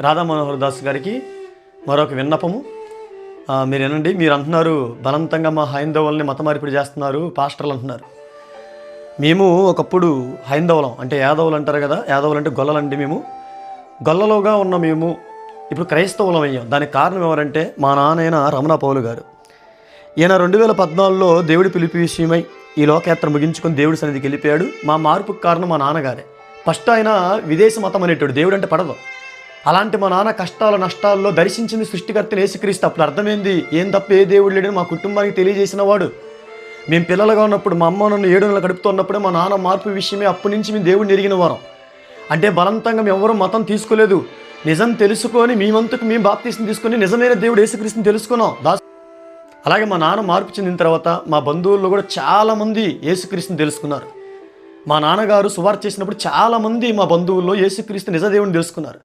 రాధా మనోహర్ దాస్ గారికి మరొక విన్నపము. మీరు వినండి మీరు అంటున్నారు బలవంతంగా మా హైందవుల్ని మత మార్పిడి చేస్తున్నారు పాస్టర్లు అంటున్నారు. మేము ఒకప్పుడు హైందవులం అంటే యాదవులు అంటారు కదా యాదవులు అంటే గొల్లలండి మేము. గొల్లలోగా ఉన్న మేము ఇప్పుడు క్రైస్తవులం అయ్యాం. దానికి కారణం ఎవరంటే మా నాన్నైన రమణ పౌలు గారు. ఈయన రెండు వేల పద్నాలుగులో దేవుడి పిలిపి విషయమై ఈ లోకయాత్ర ముగించుకొని దేవుడి సన్నిధికి వెళ్ళిపోయాడు. మా మార్పుకు కారణం మా నాన్నగారే. ఫస్ట్ ఆయన విదేశ మతం అనేటాడు దేవుడు అంటే పడదు. అలాంటి మా నాన్న కష్టాల నష్టాల్లో దర్శించింది సృష్టికర్తలు యేసుక్రీస్తు. అప్పుడు అర్థమైంది ఏం తప్ప ఏ దేవుడు లేడని మా కుటుంబానికి తెలియజేసిన వాడు. మేము పిల్లలుగా ఉన్నప్పుడు మా అమ్మ నన్ను ఏడు నెలలు గడుపుతున్నప్పుడే మా నాన్న మార్పు విషయమే అప్పటి నుంచి మేము దేవుడిని ఎరిగిన వారం. అంటే బలవంతంగా మేము ఎవరూ మతం తీసుకోలేదు. నిజం తెలుసుకొని మేమంతకు మేము బాప్తీసం తీసుకొని నిజమైన దేవుడు యేసుక్రీస్తుని తెలుసుకున్నాం. దాస్ అలాగే మా నాన్న మార్పు చెందిన తర్వాత మా బంధువుల్లో కూడా చాలామంది యేసుక్రీస్తుని తెలుసుకున్నారు. మా నాన్నగారు సువార్త చేసినప్పుడు చాలామంది మా బంధువుల్లో యేసుక్రీస్తు నిజదేవుని తెలుసుకున్నారు.